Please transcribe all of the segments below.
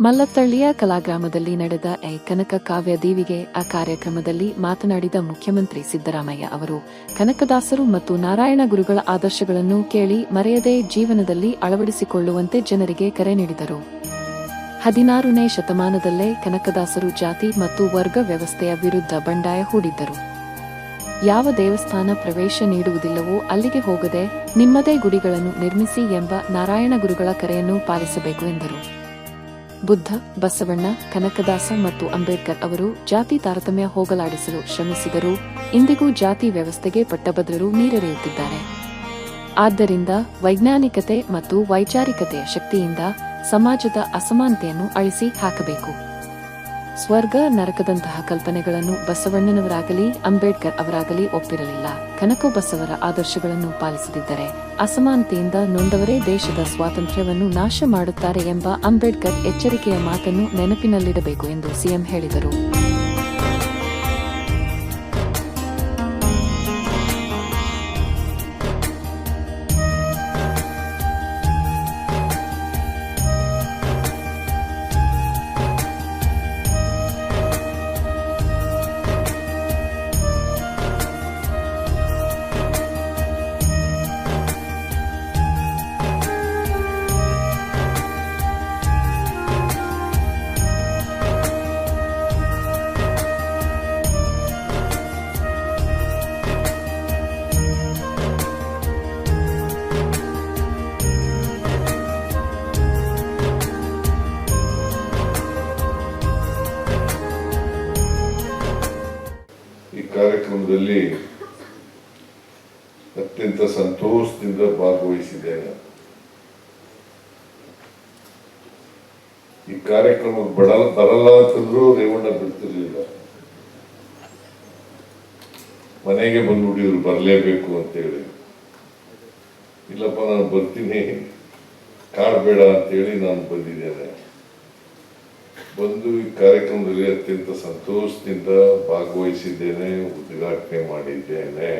ಮಲ್ಲತ್ತಳ್ಳಿಯ ಕಲಾಗ್ರಾಮದಲ್ಲಿ ನಡೆದ ಐ ಕನಕ ಕಾವ್ಯ ದೇವಿಗೆ ಆ ಕಾರ್ಯಕ್ರಮದಲ್ಲಿ ಮಾತನಾಡಿದ ಮುಖ್ಯಮಂತ್ರಿ ಸಿದ್ದರಾಮಯ್ಯ ಅವರು, ಕನಕದಾಸರು ಮತ್ತು ನಾರಾಯಣ ಗುರುಗಳ ಆದರ್ಶಗಳನ್ನು ಕೇಳಿ ಮರೆಯದೆ ಜೀವನದಲ್ಲಿ ಅಳವಡಿಸಿಕೊಳ್ಳುವಂತೆ ಜನರಿಗೆ ಕರೆ ನೀಡಿದರು. ಹದಿನಾರನೇ ಶತಮಾನದಲ್ಲೇ ಕನಕದಾಸರು ಜಾತಿ ಮತ್ತು ವರ್ಗ ವ್ಯವಸ್ಥೆಯ ವಿರುದ್ಧ ಬಂಡಾಯ ಹೂಡಿದ್ದರು. ಯಾವ ದೇವಸ್ಥಾನ ಪ್ರವೇಶ ನೀಡುವುದಿಲ್ಲವೋ ಅಲ್ಲಿಗೆ ಹೋಗದೆ ನಿಮ್ಮದೇ ಗುಡಿಗಳನ್ನು ನಿರ್ಮಿಸಿ ಎಂಬ ನಾರಾಯಣ ಗುರುಗಳ ಕರೆಯನ್ನು ಪಾಲಿಸಬೇಕು ಎಂದರು. ಬುದ್ಧ, ಬಸವಣ್ಣ, ಕನಕದಾಸ ಮತ್ತು ಅಂಬೇಡ್ಕರ್ ಅವರು ಜಾತಿ ತಾರತಮ್ಯ ಹೋಗಲಾಡಿಸಲು ಶ್ರಮಿಸಿದರು ಇಂದಿಗೂ ಜಾತಿ ವ್ಯವಸ್ಥೆಗೆ ಪಟ್ಟಭದ್ರರು ನೀರೆರೆಯುತ್ತಿದ್ದಾರೆ ಆದ್ದರಿಂದ ವೈಜ್ಞಾನಿಕತೆ ಮತ್ತು ವೈಚಾರಿಕತೆಯ ಶಕ್ತಿಯಿಂದ ಸಮಾಜದ ಅಸಮಾನತೆಯನ್ನು ಅಳಿಸಿ ಹಾಕಬೇಕು. ಸ್ವರ್ಗ, ನರಕದಂತಹ ಕಲ್ಪನೆಗಳನ್ನು ಬಸವಣ್ಣನವರಾಗಲಿ, ಅಂಬೇಡ್ಕರ್ ಅವರಾಗಲಿ ಒಪ್ಪಿರಲಿಲ್ಲ. ಕನಕ ಬಸವರ ಆದರ್ಶಗಳನ್ನು ಪಾಲಿಸದಿದ್ದರೆ ಅಸಮಾನತೆಯಿಂದ ನೊಂದವರೇ ದೇಶದ ಸ್ವಾತಂತ್ರ್ಯವನ್ನು ನಾಶ ಮಾಡುತ್ತಾರೆ ಎಂಬ ಅಂಬೇಡ್ಕರ್ ಎಚ್ಚರಿಕೆಯ ಮಾತನ್ನು ನೆನಪಿನಲ್ಲಿಡಬೇಕು ಎಂದು ಸಿಎಂ ಹೇಳಿದರು. ಕಾರ್ಯಕ್ರಮದಲ್ಲಿ ಅತ್ಯಂತ ಸಂತೋಷದಿಂದ ಭಾಗವಹಿಸಿದ್ದೇನೆ. ಈ ಕಾರ್ಯಕ್ರಮ ಬಡ, ಬರಲ್ಲ ಅಂತಂದ್ರೂ ರೇವಣ್ಣ ಬಿಡ್ತಿರ್ಲಿಲ್ಲ. ಮನೆಗೆ ಬಂದ್ಬಿಟ್ಟು ಇವ್ರು ಬರಲೇಬೇಕು ಅಂತೇಳಿ. ಇಲ್ಲಪ್ಪ, ನಾನು ಬರ್ತೀನಿ. ಕಾಡ್ಬೇಡ ಅಂತೇಳಿ ನಾನು ಬಂದಿದ್ದೇನೆ. ಬಂದು ಈ ಕಾರ್ಯಕ್ರಮದಲ್ಲಿ ಅತ್ಯಂತ ಸಂತೋಷದಿಂದ ಭಾಗವಹಿಸಿದ್ದೇನೆ, ಉದ್ಘಾಟನೆ ಮಾಡಿದ್ದೇನೆ.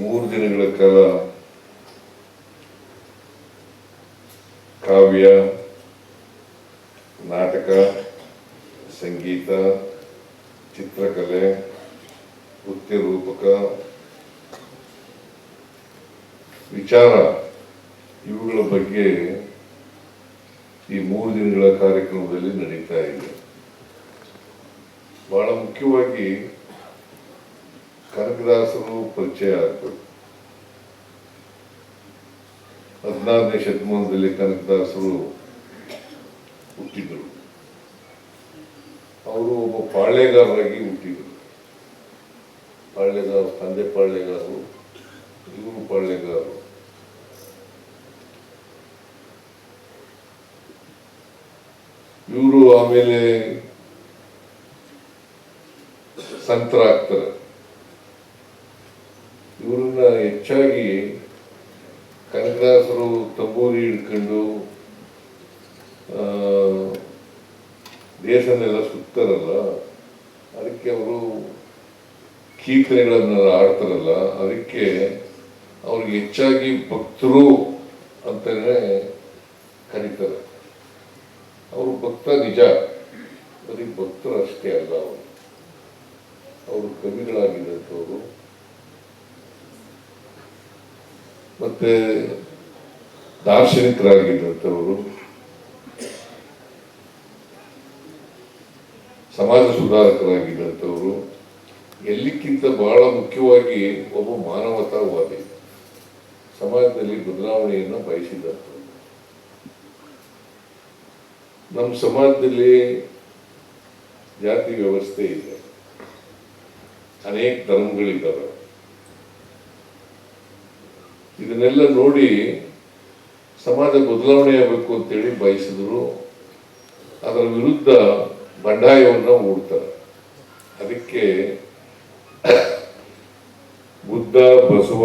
ಮೂರು ದಿನಗಳ ಕಾಲ ಕಾವ್ಯ, ನಾಟಕ, ಸಂಗೀತ, ಚಿತ್ರಕಲೆ, ನೃತ್ಯ ರೂಪಕ, ವಿಚಾರ ಇವುಗಳ ಬಗ್ಗೆ ಈ ಮೂರು ದಿನಗಳ ಕಾರ್ಯಕ್ರಮದಲ್ಲಿ ನಡೀತಾ ಇದೆ. ಬಹಳ ಮುಖ್ಯವಾಗಿ ಕನಕದಾಸರು ಪರಿಚಯ ಆಗ್ತದೆ ಹದಿನಾರನೇ ಶತಮಾನದಲ್ಲಿ ಕನಕದಾಸರು ಹುಟ್ಟಿದ್ರು. ಅವರು ಒಬ್ಬ ಪಾಳ್ಯಗಾರರಾಗಿ ಹುಟ್ಟಿದ್ರು. ಪಾಳ್ಯಗಾರ, ತಂದೆ ಪಾಳ್ಯಗಾರರು, ಇವರು ಪಾಳ್ಯಗಾರರು. ಇವರು ಆಮೇಲೆ ಸಂತರ ಆಗ್ತಾರೆ. ಇವರನ್ನ ಹೆಚ್ಚಾಗಿ ಕನಕದಾಸರು ತಂಬೂರಿ ಹಿಡ್ಕೊಂಡು ದೇಶನೆಲ್ಲ ಸುತ್ತಾರಲ್ಲ, ಅದಕ್ಕೆ ಅವರು ಕೀರ್ತನೆಗಳನ್ನ ಆಡ್ತಾರಲ್ಲ ಅದಕ್ಕೆ ಅವ್ರಿಗೆ ಹೆಚ್ಚಾಗಿ ಭಕ್ತರು ಅಂತಾನೆ ಭಕ್ತರು ಅಷ್ಟೇ ಅಲ್ಲ ಅವರು. ಅವರು ಕವಿಗಳಾಗಿದ್ದಂಥವರು ಮತ್ತೆ ದಾರ್ಶನಿಕರಾಗಿದ್ದಂಥವರು ಸಮಾಜ ಸುಧಾರಕರಾಗಿದ್ದಂಥವರು ಎಲ್ಲಿಕ್ಕಿಂತ ಬಹಳ ಮುಖ್ಯವಾಗಿ ಒಬ್ಬ ಮಾನವತಾವಾದಿ. ಸಮಾಜದಲ್ಲಿ ಬದಲಾವಣೆಯನ್ನು ಬಯಸಿದಂಥವ್ರು ನಮ್ಮ ಸಮಾಜದಲ್ಲಿ ಜಾತಿ ವ್ಯವಸ್ಥೆ ಇದೆ. ಅನೇಕ ಧರ್ಮಗಳಿದ್ದಾವೆ. ಇದನ್ನೆಲ್ಲ ನೋಡಿ ಸಮಾಜ ಬದಲಾವಣೆ ಆಗಬೇಕು ಅಂತೇಳಿ ಬಯಸಿದ್ರು. ಅದರ ವಿರುದ್ಧ ಬಂಡಾಯವನ್ನು ಹೂಡ್ತಾರೆ. ಅದಕ್ಕೆ ಬುದ್ಧ, ಬಸವ,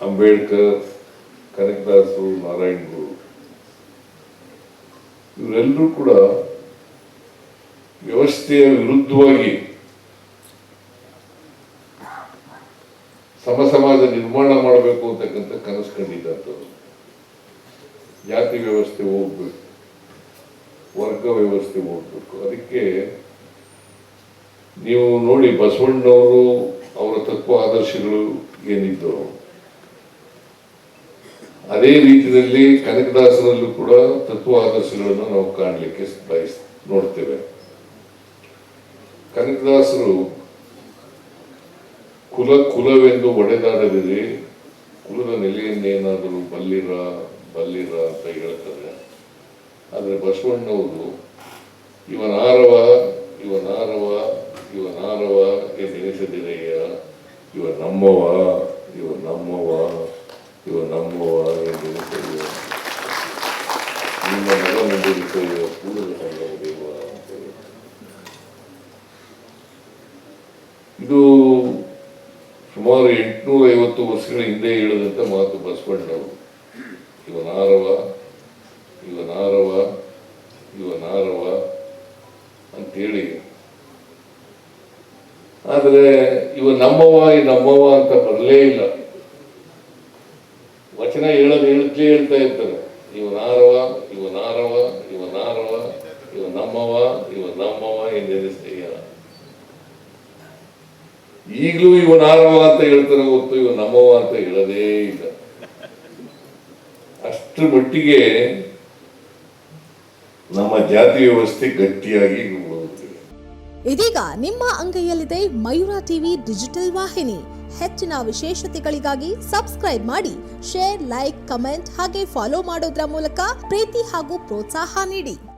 ಅಂಬೇಡ್ಕರ್, ಕನಕದಾಸರು ನಾರಾಯಣ ಗುರು ಇವರೆಲ್ಲರೂ ಕೂಡ ವ್ಯವಸ್ಥೆಯ ವಿರುದ್ಧವಾಗಿ ಸಮ ಸಮಾಜ ನಿರ್ಮಾಣ ಮಾಡಬೇಕು ಅಂತಕ್ಕಂಥ ಕನಸು ಕಂಡಿದ್ದಂಥದ್ದು ಜಾತಿ ವ್ಯವಸ್ಥೆ ಹೋಗ್ಬೇಕು, ವರ್ಗ ವ್ಯವಸ್ಥೆ ಹೋಗ್ಬೇಕು. ಅದಕ್ಕೆ ನೀವು ನೋಡಿ ಬಸವಣ್ಣವರು ಅವರ ತತ್ವ ಆದರ್ಶಗಳು ಏನಿದ್ದರು ಅದೇ ರೀತಿಯಲ್ಲಿ ಕನಕದಾಸರಲ್ಲೂ ಕೂಡ ತತ್ವ ಆದರ್ಶಗಳನ್ನು ನಾವು ಕಾಣಲಿಕ್ಕೆ ಬಯಸ್, ನೋಡ್ತೇವೆ. ಕನಕದಾಸರು ಕುಲ ಕುಲವೆಂದು ಒಡೆದಾಡದಿರಿ, ಕುಲದ ನೆಲೆಯನ್ನೇನಾದರೂ ಬಲ್ಲಿರ ಬಲ್ಲಿರ ಅಂತ ಹೇಳ್ತಾರೆ. ಆದರೆ ಬಸವಣ್ಣವರು ಇವನಾರವ ಇವನಾರವ ಇವನಾರವ ಎಂದೆನಿಸದಿರಯ್ಯ ಇವ ನಮ್ಮವ ಇವ ನಮ್ಮವ ಇವ ನಮ್ಮವ ಎಂದೆನಿಸಯ್ಯ ನಿಮ್ಮ ಮಗನೆಂದೆನಿಸಯ್ಯ ಕೂಡಲ ಐವತ್ತು ವರ್ಷಗಳ ಹಿಂದೆ ಹೇಳಿದಂಥ ಮಾತು ಬಸವಣ್ಣವರು ಇವನಾರವ ಇವನಾರವ ಇವನಾರವ ಅಂತೇಳಿ. ಆದರೆ ಇವ ನಮ್ಮವ ಈ ನಮ್ಮವ ಅಂತ ಬರಲೇ ಇಲ್ಲ. ವಚನ ಹೇಳೋದು ಹೇಳ್ತೇ ಹೇಳ್ತಾ ಇರ್ತಾರೆ. ಇವನಾರವ ಇವನಾರವ ಇವನಾರವ ಇವ ನಮ್ಮವ ಇವ ನಮ್ಮವ ಎಂದೆನಿಸ್ತೇಯ ಈಗಲೂ ಇವನಾರವ ಅಂತ ಹೇಳ್ತಾರೆ ಹೊತ್ತು ಇವ ನಮ್ಮವ ಅಂತ ಹೇಳದೇ ಇಲ್ಲ. ಅಷ್ಟರ ಮಟ್ಟಿಗೆ ನಮ್ಮ ಜಾತಿ ವ್ಯವಸ್ಥೆ ಗಟ್ಟಿಯಾಗಿ ಇದೀಗ ನಿಮ್ಮ ಅಂಗೈಯಲ್ಲಿದೆ ಮಯೂರ ಟಿವಿ ಡಿಜಿಟಲ್ ವಾಹಿನಿ. ಹೆಚ್ಚಿನ ವಿಶೇಷತೆಗಳಿಗಾಗಿ ಸಬ್ಸ್ಕ್ರೈಬ್ ಮಾಡಿ, ಶೇರ್, ಲೈಕ್, ಕಮೆಂಟ್ ಹಾಗೆ ಫಾಲೋ ಮಾಡೋದ್ರ ಮೂಲಕ ಪ್ರೀತಿ ಹಾಗೂ ಪ್ರೋತ್ಸಾಹ ನೀಡಿ.